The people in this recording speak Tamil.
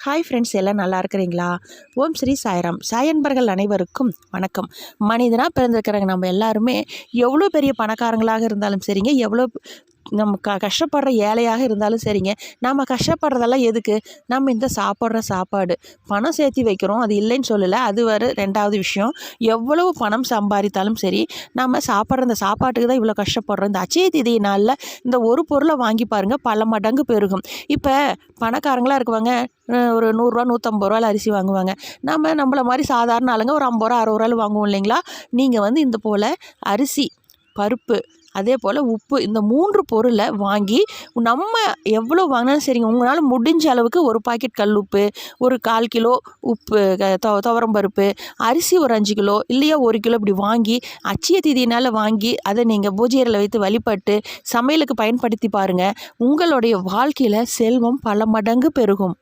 ஹாய் ஃப்ரெண்ட்ஸ் எல்லாம் நல்லா இருக்கிறீங்களா? ஓம் ஸ்ரீ சாய்ராம். சாயன்பர்கள் அனைவருக்கும் வணக்கம். மனிதனாக பிறந்திருக்கிறவங்க நம்ம எல்லாருமே எவ்வளோ பெரிய பணக்காரங்களாக இருந்தாலும் சரிங்க எவ்வளோ நம்ம க கஷ்டப்படுற ஏழையாக இருந்தாலும் சரிங்க. நம்ம கஷ்டப்படுறதெல்லாம் எதுக்கு? நம்ம இந்த சாப்பிட்ற சாப்பாடு. பணம் சேர்த்து வைக்கிறோம் அது இல்லைன்னு சொல்லலை. அது வர ரெண்டாவது விஷயம். எவ்வளவு பணம் சம்பாதித்தாலும் சரி நம்ம சாப்பிட்ற இந்த சாப்பாட்டுக்கு தான் இவ்வளோ கஷ்டப்படுறோம். இந்த அச்சய திதி நாளில் இந்த ஒரு பொருளை வாங்கி பாருங்கள் பல மடங்கு பெருகும். இப்போ பணக்காரங்களாக இருக்குவாங்க ஒரு நூறுரூவா நூற்றம்பது ரூபாயில் அரிசி வாங்குவாங்க. நம்ம நம்மள மாதிரி சாதாரண ஆளுங்க ஒரு ஐம்பது ரூபா அறுபது ரூபாயில் வாங்குவோம் இல்லைங்களா? நீங்கள் வந்து இந்த போல் அரிசி பருப்பு அதே போல் உப்பு இந்த மூன்று பொருளை வாங்கி நம்ம எவ்வளோ வாங்கினாலும் சரிங்க உங்களால் முடிஞ்ச அளவுக்கு ஒரு பாக்கெட் கல் உப்பு ஒரு கால் கிலோ உப்பு க- துவரம் பருப்பு அரிசி ஒரு அஞ்சு கிலோ இல்லையா ஒரு கிலோ இப்படி வாங்கி அச்சய திதினால் வாங்கி அதை நீங்கள் பூஜை வைத்து வழிபட்டு சமையலுக்கு பயன்படுத்தி பாருங்கள் உங்களுடைய வாழ்க்கையில் செல்வம் பல மடங்கு பெருகும்.